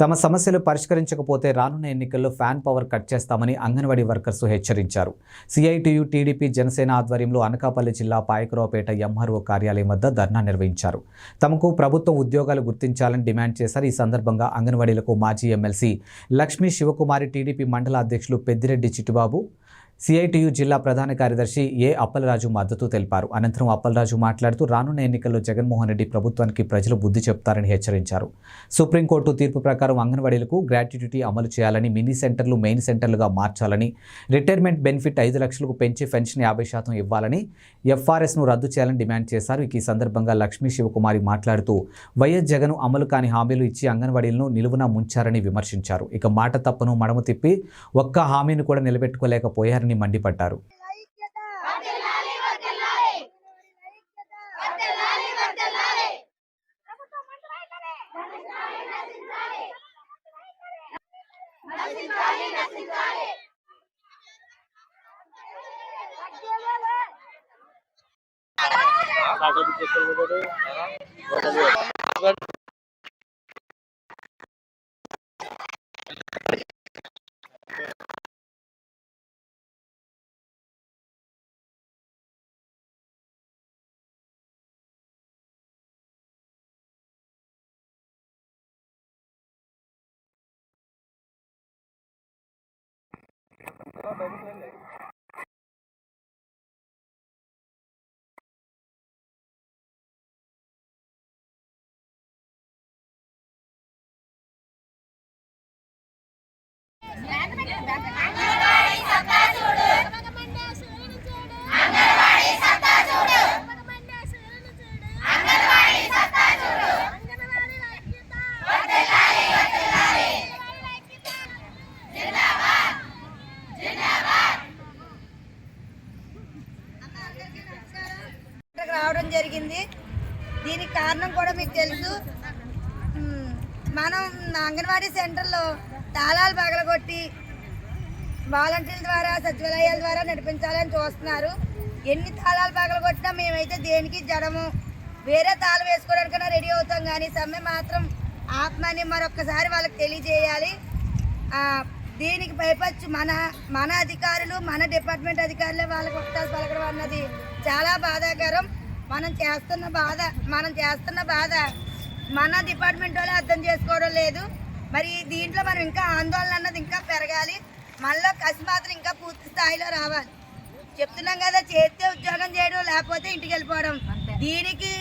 తమ సమస్యలు పరిష్కరించకపోతే రానున్న ఎన్నికల్లో ఫ్యాన్ పవర్ కట్ చేస్తామని అంగన్వాడీ వర్కర్స్ హెచ్చరించారు. సిఐటియు టీడీపీ జనసేన ఆధ్వర్యంలో అనకాపల్లి జిల్లా పాయకరావుపేట ఎంఆర్ఓ కార్యాలయం వద్ద ధర్నా నిర్వహించారు. తమకు ప్రభుత్వం ఉద్యోగాలు గుర్తించాలని డిమాండ్ చేశారు. ఈ సందర్భంగా అంగన్వాడీలకు మాజీ ఎమ్మెల్సీ లక్ష్మీ శివకుమారి టీడీపీ మండల అధ్యక్షులు పెద్దిరెడ్డి చిట్టుబాబు సిఐటియు జిల్లా ప్రధాన కార్యదర్శి ఏ అప్పలరాజు మద్దతు తెలిపారు. అనంతరం అప్పలరాజు మాట్లాడుతూ రానున్న ఎన్నికల్లో జగన్మోహన్ రెడ్డి ప్రభుత్వానికి ప్రజలు బుద్ధి చెప్తారని హెచ్చరించారు. సుప్రీంకోర్టు తీర్పు ప్రకారం అంగన్వాడీలకు గ్రాట్యుటీ అమలు చేయాలని మినీ సెంటర్లు మెయిన్ సెంటర్లుగా మార్చాలని రిటైర్మెంట్ బెనిఫిట్ ఐదు లక్షలకు పెంచి పెన్షన్ యాభై శాతం ఇవ్వాలని ఎఫ్ఆర్ఎస్ను రద్దు చేయాలని డిమాండ్ చేశారు. ఈ సందర్భంగా లక్ష్మీ శివకుమారి మాట్లాడుతూ వైఎస్ జగన్ అమలు కాని హామీలు ఇచ్చి అంగన్వాడీలను నిలువున ముంచారని విమర్శించారు. ఇక మాట తప్పను మడమ తిప్పి ఒక్క హామీని కూడా నిలబెట్టుకోలేకపోయారని మండిపడ్డారు Back, back, back. తెలుసు. మనం అంగన్వాడీ సెంటర్లో తాళాలు పగలగొట్టి వాలంటీర్ల ద్వారా సచివాలయాల ద్వారా నడిపించాలని చూస్తున్నారు. ఎన్ని తాళాలు పగలగొట్టినా మేమైతే దేనికి జడము? వేరే తాళం వేసుకోవడానికైనా రెడీ అవుతాం కానీ సమ్మె మాత్రం ఆత్మని మరొక్కసారి వాళ్ళకి తెలియజేయాలి. దీనికి భయపచ్చు మన మన అధికారులు మన డిపార్ట్మెంట్ అధికారులే వాళ్ళకి వస్తాసు పలకడం అన్నది చాలా బాధాకరం. మనం చేస్తున్న బాధ మనం చేస్తున్న బాధ మన డిపార్ట్మెంట్ వాళ్ళే అర్థం చేసుకోవడం లేదు. మరి దీంట్లో మనం ఇంకా ఆందోళన అన్నది ఇంకా పెరగాలి. మనలో కసి మాత్రం ఇంకా పూర్తి స్థాయిలో రావాలి. చెప్తున్నాం కదా చేస్తే ఉద్యోగం చేయడం లేకపోతే ఇంటికి వెళ్ళిపోవడం. దీనికి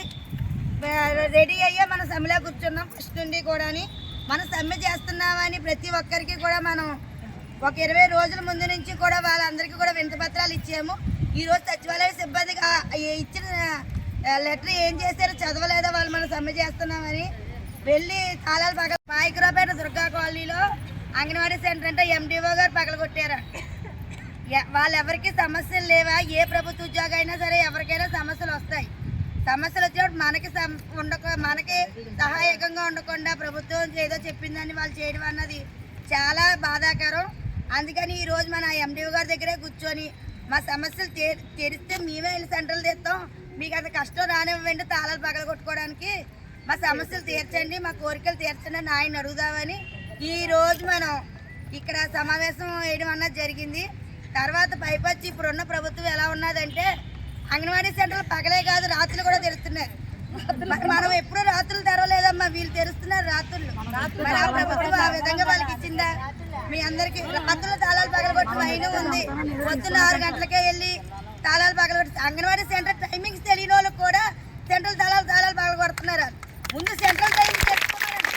రెడీ అయ్యే మనం సమ్మెలో కూర్చున్నాం ఫస్ట్ నుండి కూడాని. మనం సమ్మె చేస్తున్నామని ప్రతి ఒక్కరికి కూడా మనం ఒక ఇరవై రోజుల ముందు నుంచి కూడా వాళ్ళందరికీ కూడా వింత పత్రాలు ఇచ్చాము. ఈరోజు సచివాలయ సిబ్బందిగా ఇచ్చిన లెటర్ ఏం చేశారో చదవలేదో వాళ్ళు మనం సమ్మె చేస్తున్నామని. వెళ్ళి తాళాలు పగల పాయకురాపేట దుర్గా కాలనీలో అంగన్వాడీ సెంటర్ అంటే ఎండిఓ గారు పగలగొట్టారు. ఎ- వాళ్ళెవరికి సమస్యలు లేవా ఏ ప్రభుత్వ ఉద్యోగం అయినా సరే ఎవరికైనా సమస్యలు వస్తాయి. సమస్యలు వచ్చినప్పుడు మనకి సం- ఉండక మనకి సహాయకంగా ఉండకుండా ప్రభుత్వం ఏదో చెప్పిందని వాళ్ళు చేయడం అన్నది చాలా బాధాకరం. అందుకని ఈరోజు మన ఎండిఓ గారి దగ్గరే కూర్చొని మా సమస్యలు తె- తెరిస్తే మేమే వెళ్ళి సెంటర్లు తెస్తాం. మీకు అంత కష్టం రానివ్వండి తాళాలు పగల కొట్టుకోవడానికి మా సమస్యలు తీర్చండి మా కోరికలు తీర్చండి అని ఆయన అడుగుదామని ఈరోజు మనం ఇక్కడ సమావేశం వేయడం అన్నది జరిగింది. తర్వాత పైపచ్చి ఇప్పుడున్న ప్రభుత్వం ఎలా ఉన్నదంటే అంగన్వాడీ సెంటర్లు పగలే కాదు రాత్రులు కూడా తెరుస్తున్నారు మనం ఎప్పుడు రాత్రులు తెరవలేదమ్మా వీళ్ళు తెరుస్తున్నారు రాత్రులు. మరి ఆ ప్రభుత్వం ఆ విధంగా వాళ్ళకి ఇచ్చిందా? మీ అందరికి రాత్రులు తాళాలు పగలగొట్టు అయిన ఉంది. పొద్దున్న ఆరు గంటలకే వెళ్ళి తాళాలు పగలగొట్టి అంగన్వాడీ సెంటర్ టైమింగ్స్ తెలియని వాళ్ళకి కూడా సెంట్రల్ తాళాలు తాళాలు పగలగొడుతున్నారు ముందు సెంట్రల్ టైమింగ్స్ చెప్పుకోమనండి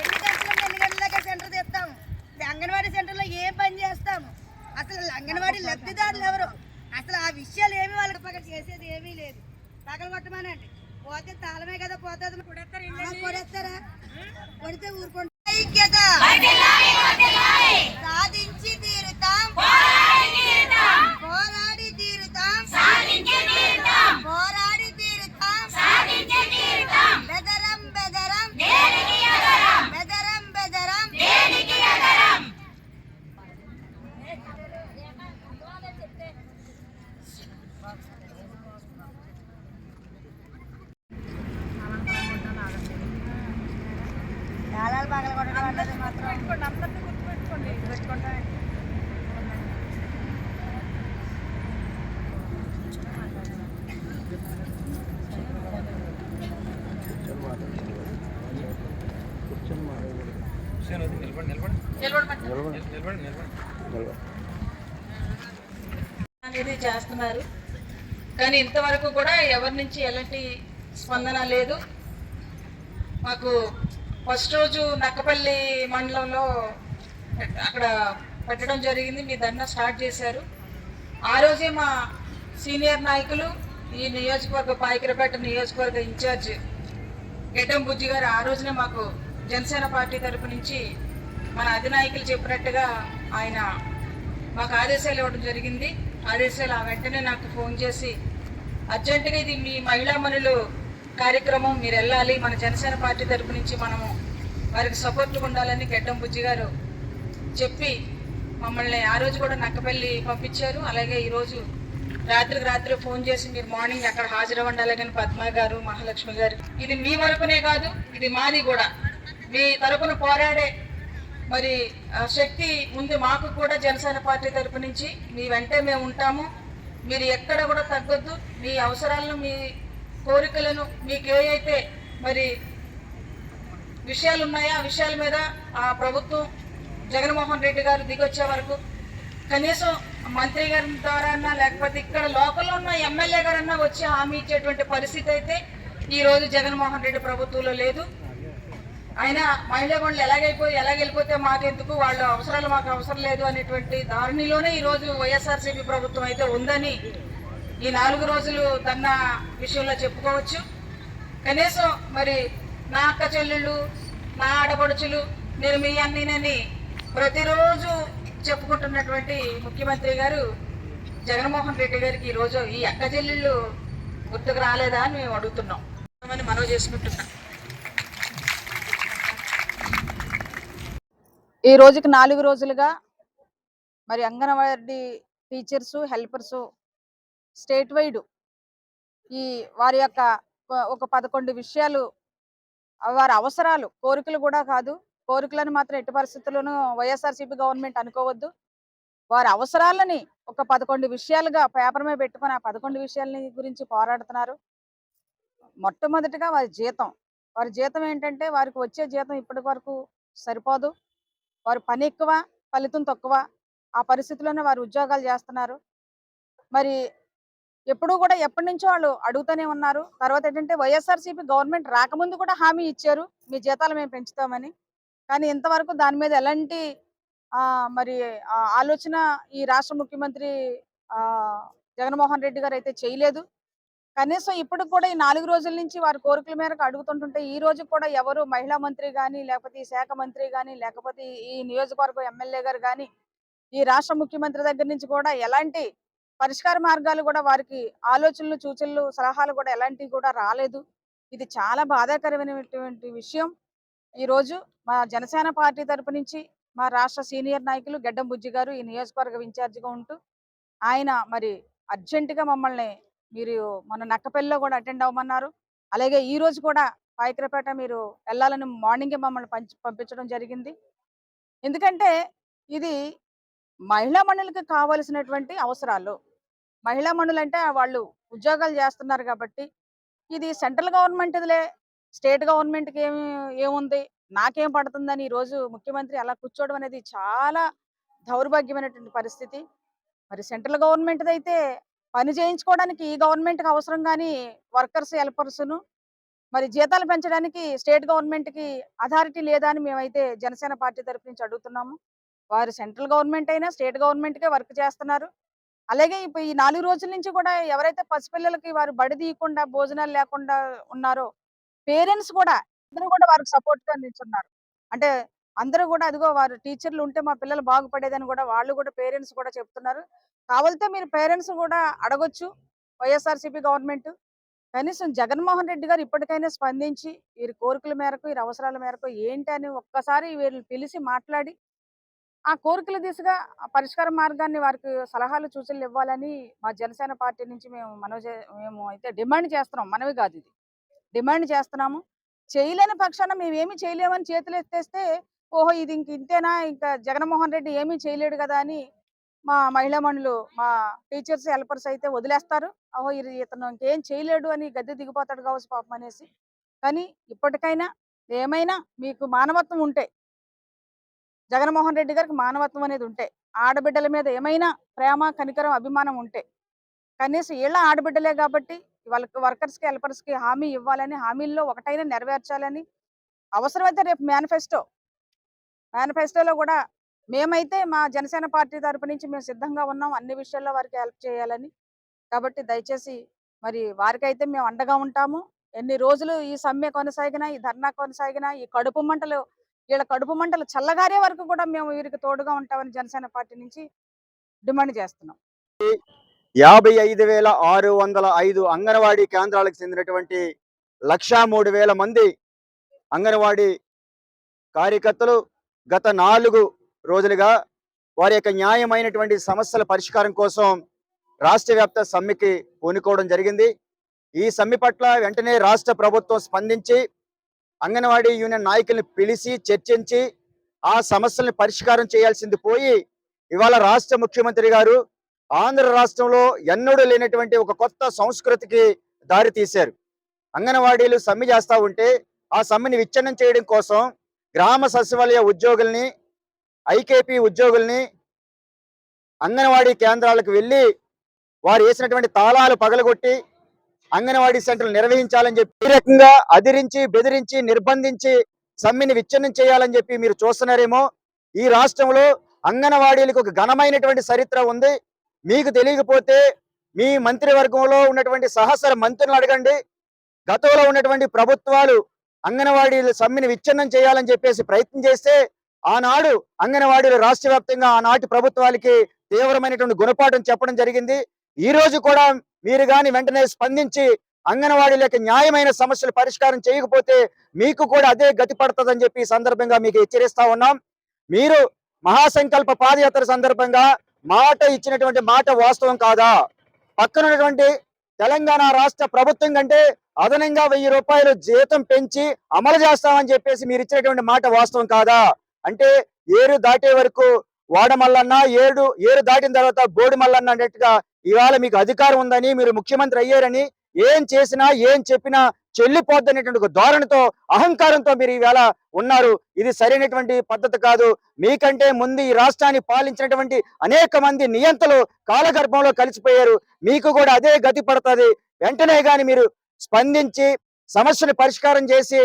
ఎన్ని గంటలకు ఎన్ని గంటలకే సెంటర్ తెస్తాము అంగన్వాడీ సెంటర్లో ఏం పని చేస్తాము అసలు అంగన్వాడీ లబ్ధిదారులు ఎవరు? అసలు ఆ విషయాలు ఏమి వాళ్ళకి పక్కన చేసేది ఏమీ లేదు. పగల కొట్టమనండి. పోతే తాళమే కదా పోతుంది. కొడేస్తారా కొడితే ఊరుకోండి మాత్రం అందరినీ గుర్తుపెట్టుకోండి. పెట్టుకుంటాం అనేది చేస్తున్నారు. కానీ ఇంతవరకు కూడా ఎవరి నుంచి ఎలాంటి స్పందన లేదు. మాకు ఫస్ట్ రోజు నక్కపల్లి మండలంలో అక్కడ పెట్టడం జరిగింది. మీ ధర్నా స్టార్ట్ చేశారు. ఆ రోజే మా సీనియర్ నాయకులు ఈ నియోజకవర్గ పాయకరపేట నియోజకవర్గ ఇన్ఛార్జ్ గెడ్డం బుజ్జి గారు ఆ రోజునే మాకు జనసేన పార్టీ తరపు నుంచి మన అధినాయకులు చెప్పినట్టుగా ఆయన మాకు ఆదేశాలు ఇవ్వడం జరిగింది. ఆదేశాలు ఆ వెంటనే నాకు ఫోన్ చేసి అర్జెంటుగా ఇది మీ మహిళా మనులు కార్యక్రమం మీరు వెళ్ళాలి. మన జనసేన పార్టీ తరపు నుంచి మనము వారికి సపోర్ట్గా ఉండాలని గెడ్డం బుజ్జి గారు చెప్పి మమ్మల్ని ఆ రోజు కూడా నక్కపల్లి పంపించారు. అలాగే ఈరోజు రాత్రికి రాత్రి ఫోన్ చేసి మీరు మార్నింగ్ అక్కడ హాజరవ్వండి అలాగని పద్మ గారు మహాలక్ష్మి గారు. ఇది మీ వరకునే కాదు ఇది మాది కూడా. మీ తరపున పోరాడే మరి శక్తి ఉంది మాకు కూడా జనసేన పార్టీ తరపు నుంచి. మీ వెంటే మేము ఉంటాము. మీరు ఎక్కడ కూడా తగ్గొద్దు. మీ అవసరాలను మీ కోరికలను మీకు ఏవైతే మరి విషయాలు ఉన్నాయో ఆ విషయాల మీద ఆ ప్రభుత్వం జగన్మోహన్ రెడ్డి గారు దిగొచ్చే వరకు కనీసం మంత్రి గారి ద్వారా అన్నా లేకపోతే ఇక్కడ లోకల్లో ఉన్న ఎమ్మెల్యే గారన్నా వచ్చి హామీ ఇచ్చేటువంటి పరిస్థితి అయితే ఈ రోజు జగన్మోహన్ రెడ్డి ప్రభుత్వంలో లేదు. ఆయన మహిళా బండ్లు ఎలాగైపోయి ఎలాగెళ్ళిపోతే మాకెందుకు? వాళ్ళ అవసరాలు మాకు అవసరం లేదు అనేటువంటి ధారణిలోనే ఈరోజు వైఎస్ఆర్సీపీ ప్రభుత్వం అయితే ఉందని ఈ నాలుగు రోజులు తన విషయంలో చెప్పుకోవచ్చు. కనీసం మరి నా అక్క చెల్లెళ్ళు నా ఆడపడుచులు నేను మీ అన్నీనని ప్రతిరోజు చెప్పుకుంటున్నటువంటి ముఖ్యమంత్రి గారు జగన్మోహన్ రెడ్డి గారికి ఈ రోజు ఈ అక్క చెల్లెళ్ళు గుర్తుకు రాలేదా అని మేము అడుగుతున్నాం. అని మనవి చేసుకుంటున్నాం. ఈ రోజుకి నాలుగు రోజులుగా మరి anganwadi teachers helpers state wide ఈ వారి యొక్క ఒక- పదకొండు విషయాలు వారి అవసరాలు కోరికలు కూడా కాదు. కోరికలను మాత్రం ఎట్టి పరిస్థితుల్లోనూ వైఎస్ఆర్సీపీ గవర్నమెంట్ అనుకోవద్దు. వారి అవసరాలని ఒక పదకొండు విషయాలుగా పేపర్ మీద పెట్టుకుని ఆ పదకొండు విషయాలని గురించి పోరాడుతున్నారు. మొట్టమొదటిగా వారి జీతం. వారి జీతం ఏంటంటే వారికి వచ్చే జీతం ఇప్పటి వరకు సరిపోదు. వారు పని ఎక్కువ ఫలితం తక్కువ ఆ పరిస్థితుల్లోనే వారు ఉద్యోగాలు చేస్తున్నారు. మరి ఎప్పుడు కూడా ఎప్పటి నుంచో వాళ్ళు అడుగుతూనే ఉన్నారు. తర్వాత ఏంటంటే వైఎస్ఆర్సీపీ గవర్నమెంట్ రాకముందు కూడా హామీ ఇచ్చారు. మీ జీతాలు మేము పెంచుతామని. కానీ ఇంతవరకు దాని మీద ఎలాంటి ఆ, మరి ఆ, ఆలోచన ఈ రాష్ట్ర ముఖ్యమంత్రి ఆ, జగన్మోహన్ రెడ్డి గారు అయితే చేయలేదు. కనీసం ఇప్పుడు కూడా ఈ నాలుగు రోజుల నుంచి వారి కోరికల మేరకు అడుగుతుంటుంటే ఈ రోజు కూడా ఎవరు మహిళా మంత్రి కానీ లేకపోతే ఈ శాఖ మంత్రి కానీ లేకపోతే ఈ- ఈ నియోజకవర్గం ఎమ్మెల్యే గారు కానీ ఈ రాష్ట్ర ముఖ్యమంత్రి దగ్గర నుంచి కూడా ఎలాంటి పరిష్కార మార్గాలు కూడా వారికి ఆలోచనలు సూచనలు సలహాలు కూడా ఎలాంటివి కూడా రాలేదు. ఇది చాలా బాధాకరమైనటువంటి విషయం. ఈ రోజు మా జనసేన పార్టీ తరపు నుంచి మా రాష్ట్ర సీనియర్ నాయకులు గెడ్డం బుజ్జి గారు ఈ నియోజకవర్గ ఇన్ఛార్జిగా ఉంటూ ఆయన మరి అర్జెంటుగా మమ్మల్ని మీరు మన నక్కపల్లిలో కూడా అటెండ్ అవ్వమన్నారు. అలాగే ఈ రోజు కూడా పాయకరపేట మీరు వెళ్ళాలని మార్నింగే మమ్మల్ని పంచి పంపించడం జరిగింది. ఎందుకంటే ఇది మహిళా మండలికి కావలసినటువంటి అవసరాలు. మహిళా మండలి అంటే వాళ్ళు ఉద్యోగాలు చేస్తున్నారు కాబట్టి ఇది సెంట్రల్ గవర్నమెంట్దిలే స్టేట్ గవర్నమెంట్కి ఏమి ఏముంది? నాకేం పడుతుందని ఈ రోజు ముఖ్యమంత్రి అలా కూర్చోవడం అనేది చాలా దౌర్భాగ్యమైనటువంటి పరిస్థితి. మరి సెంట్రల్ గవర్నమెంట్ అయితే పని చేయించుకోవడానికి ఈ గవర్నమెంట్కి అవసరం కానీ వర్కర్స్ హెల్పర్స్ను. మరి జీతాలు పెంచడానికి స్టేట్ గవర్నమెంట్కి అథారిటీ లేదా అని మేమైతే జనసేన పార్టీ తరఫు నుంచి అడుగుతున్నాము. వారు సెంట్రల్ గవర్నమెంట్ అయినా స్టేట్ గవర్నమెంట్కే వర్క్ చేస్తున్నారు. అలాగే ఇప్పుడు ఈ నాలుగు రోజుల నుంచి కూడా ఎవరైతే పసిపిల్లలకి వారు బడి తీయకుండా భోజనాలు లేకుండా ఉన్నారో పేరెంట్స్ కూడా అందరూ కూడా వారికి సపోర్ట్గా నిల్చున్నారు. అంటే అందరూ కూడా అదిగో వారు టీచర్లు ఉంటే మా పిల్లలు బాగుపడేదని కూడా వాళ్ళు కూడా పేరెంట్స్ కూడా చెప్తున్నారు. కావాలితే మీరు పేరెంట్స్ కూడా అడగొచ్చు వైఎస్ఆర్సీపీ గవర్నమెంట్. కనీసం జగన్మోహన్ రెడ్డి గారు ఇప్పటికైనా స్పందించి వీరి కోరికల మేరకు వీరి అవసరాల మేరకు ఏంటి అని ఒక్కసారి వీళ్ళు పిలిచి మాట్లాడి ఆ కోరికల దిశగా పరిష్కార మార్గాన్ని వారికి సలహాలు సూచనలు ఇవ్వాలని మా జనసేన పార్టీ నుంచి మేము మనవి మేము అయితే డిమాండ్ చేస్తున్నాం. మనవి కాదు ఇది. డిమాండ్ చేస్తున్నాము. చేయలేని పక్షాన మేము ఏమి చేయలేమని చేతులు ఎత్తేస్తే ఓహో ఇది ఇంక ఇంతేనా? ఇంకా జగన్మోహన్ రెడ్డి ఏమీ చేయలేడు కదా అని మా మహిళా మణులు మా టీచర్స్ హెల్పర్స్ అయితే వదిలేస్తారు. ఓహో ఇది ఇతను ఇంకేం చేయలేడు అని గద్దె దిగిపోతాడు కావచ్చు పాపం అనేసి. కానీ ఇప్పటికైనా ఏమైనా మీకు మానవత్వం ఉంటే జగన్మోహన్ రెడ్డి గారికి మానవత్వం అనేది ఉంటే ఆడబిడ్డల మీద ఏమైనా ప్రేమ కనికరం అభిమానం ఉంటే కనీసం ఇళ్ళ ఆడబిడ్డలే కాబట్టి వాళ్ళకి వర్కర్స్కి హెల్పర్స్కి హామీ ఇవ్వాలని హామీల్లో ఒకటైనా నెరవేర్చాలని అవసరమైతే రేపు మేనిఫెస్టో మేనిఫెస్టోలో కూడా మేమైతే మా జనసేన పార్టీ తరపు నుంచి మేము సిద్ధంగా ఉన్నాం అన్ని విషయాల్లో వారికి హెల్ప్ చేయాలని. కాబట్టి దయచేసి మరి వారికైతే మేము అండగా ఉంటాము. ఎన్ని రోజులు ఈ సమ్మె కొనసాగినా ఈ ధర్నా కొనసాగినా ఈ కడుపు మంటలు వీళ్ళ కడుపు మంటలు చల్లగారే వరకు కూడా మేము వీరికి తోడుగా ఉంటామని జనసేన పార్టీ నుంచి డిమాండ్ చేస్తున్నాం. యాభై ఐదు వేల ఆరు వందల ఐదు అంగన్వాడీ కేంద్రాలకు చెందినటువంటి లక్షా మూడు వేల మంది అంగన్వాడీ కార్యకర్తలు గత నాలుగు రోజులుగా వారి యొక్క న్యాయమైనటువంటి సమస్యల పరిష్కారం కోసం రాష్ట్ర వ్యాప్త సమ్మెకి పూనుకోవడం జరిగింది. ఈ సమ్మె పట్ల వెంటనే రాష్ట్ర ప్రభుత్వం స్పందించి అంగన్వాడీ యూనియన్ నాయకుల్ని పిలిచి చర్చించి ఆ సమస్యల్ని పరిష్కారం చేయాల్సింది పోయి ఇవాళ రాష్ట్ర ముఖ్యమంత్రి గారు ఆంధ్ర రాష్ట్రంలో ఎన్నడూ లేనటువంటి ఒక కొత్త సంస్కృతికి దారి తీశారు. అంగన్వాడీలు సమ్మె చేస్తా ఉంటే ఆ సమ్మెని విచ్ఛిన్నం చేయడం కోసం గ్రామ సచివాలయ ఉద్యోగుల్ని ఐకేపీ ఉద్యోగుల్ని అంగన్వాడీ కేంద్రాలకు వెళ్ళి వారు వేసినటువంటి తాళాలు పగలగొట్టి అంగన్వాడీ సెంటర్లు నిర్వహించాలని చెప్పి ఈ రకంగా అదిరించి బెదిరించి నిర్బంధించి సమ్మిని విచ్ఛిన్నం చేయాలని చెప్పి మీరు చూస్తున్నారేమో. ఈ రాష్ట్రంలో అంగన్వాడీలకు ఒక ఘనమైనటువంటి చరిత్ర ఉంది. మీకు తెలియకపోతే మీ మంత్రివర్గంలో ఉన్నటువంటి సహసర మంత్రులను అడగండి. గతంలో ఉన్నటువంటి ప్రభుత్వాలు అంగన్వాడీల సమ్మిని విచ్ఛిన్నం చేయాలని చెప్పేసి ప్రయత్నం చేస్తే ఆనాడు అంగన్వాడీలు రాష్ట్ర వ్యాప్తంగా ఆనాటి ప్రభుత్వాలకి తీవ్రమైనటువంటి గుణపాఠం చెప్పడం జరిగింది. ఈ రోజు కూడా మీరు గాని వెంటనే స్పందించి అంగన్వాడీలకు యొక్క న్యాయమైన సమస్యలు పరిష్కారం చేయకపోతే మీకు కూడా అదే గతి పడుతుందని చెప్పి సందర్భంగా మీకు హెచ్చరిస్తా ఉన్నాం. మీరు మహాసంకల్ప పాదయాత్ర సందర్భంగా మాట ఇచ్చినటువంటి మాట వాస్తవం కాదా? పక్కన ఉన్నటువంటి తెలంగాణ రాష్ట్ర ప్రభుత్వం కంటే అదనంగా వెయ్యి రూపాయలు జీతం పెంచి అమలు చేస్తామని చెప్పేసి మీరు ఇచ్చినటువంటి మాట వాస్తవం కాదా? అంటే ఏరు దాటే వరకు వాడమల్లన్నా ఏడు ఏరు దాటిన తర్వాత బోడి మల్లన్న అన్నట్టుగా ఇవాళ మీకు అధికారం ఉందని మీరు ముఖ్యమంత్రి అయ్యారని ఏం చేసినా ఏం చెప్పినా చెల్లిపోద్దనేటువంటి ఒక ధోరణితో అహంకారంతో మీరు ఈవేళ ఉన్నారు. ఇది సరైనటువంటి పద్ధతి కాదు. మీకంటే ముందు ఈ రాష్ట్రాన్ని పాలించినటువంటి అనేక మంది నియంతలు కాలగర్భంలో కలిసిపోయారు. మీకు కూడా అదే గతి పడుతుంది. వెంటనే గాని మీరు స్పందించి సమస్యను పరిష్కారం చేసి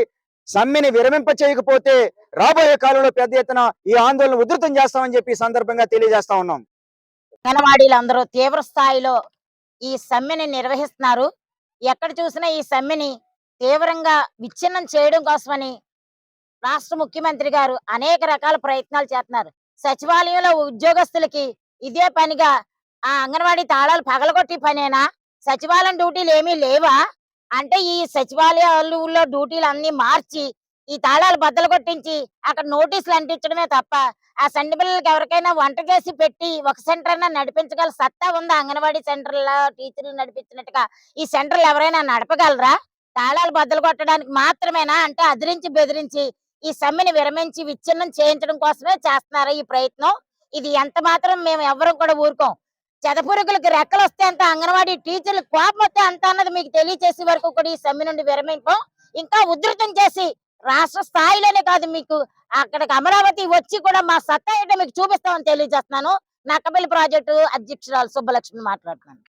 సమ్మెని విరమింప చేయకపోతే రాబోయే కాలంలో పెద్ద ఎత్తున ఈ ఆందోళన ఉధృతం చేస్తామని చెప్పి సందర్భంగా తెలియజేస్తా ఉన్నాం. అంగన్వాడీలందరూ తీవ్ర స్థాయిలో ఈ సమ్మెని నిర్వహిస్తున్నారు. ఎక్కడ చూసినా ఈ సమ్మెని తీవ్రంగా విచ్ఛిన్నం చేయడం కోసమని రాష్ట్ర ముఖ్యమంత్రి గారు అనేక రకాల ప్రయత్నాలు చేస్తున్నారు. సచివాలయంలో ఉద్యోగస్తులకి ఇదే పనిగా ఆ అంగన్వాడీ తాళాలు పగలగొట్టి పనేనా? సచివాలయం డ్యూటీలు ఏమీ లేవా? అంటే ఈ సచివాలయాల్లో డ్యూటీలు అన్ని మార్చి ఈ తాళాలు బద్దలు కొట్టించి అక్కడ నోటీసులు అంటించడమే తప్ప ఆ సండి పిల్లలకి ఎవరికైనా వంట చేసి పెట్టి ఒక సెంటర్ అయినా నడిపించగల సత్తా ఉందా? అంగన్వాడీ సెంటర్లో టీచర్లు నడిపించినట్టుగా ఈ సెంటర్లు ఎవరైనా నడపగలరా? తాళాలు బద్దలు కొట్టడానికి మాత్రమేనా? అంటే అదిరించి బెదిరించి ఈ సమ్మెని విరమించి విచ్ఛిన్నం చేయించడం కోసమే చేస్తున్నారు ఈ ప్రయత్నం? ఇది ఎంత మాత్రం మేము ఎవరు కూడా ఊరుకోం. చెదపురుగులకు రెక్కలు వస్తే అంత అంగన్వాడీ టీచర్లు కోపం వస్తే అంత అన్నది మీకు తెలియచేసే వరకు కూడా ఈ సమ్మె నుండి విరమింపం. ఇంకా ఉధృతం చేసి రాష్ట్ర స్థాయిలోనే కాదు మీకు అక్కడికి అమరావతి వచ్చి కూడా మా సత్తా ఏంటో మీకు చూపిస్తామని తెలియజేస్తున్నాను. నక్కపల్లి ప్రాజెక్టు అధ్యక్షురాలు సుబ్బలక్ష్మి మాట్లాడుతున్నాను.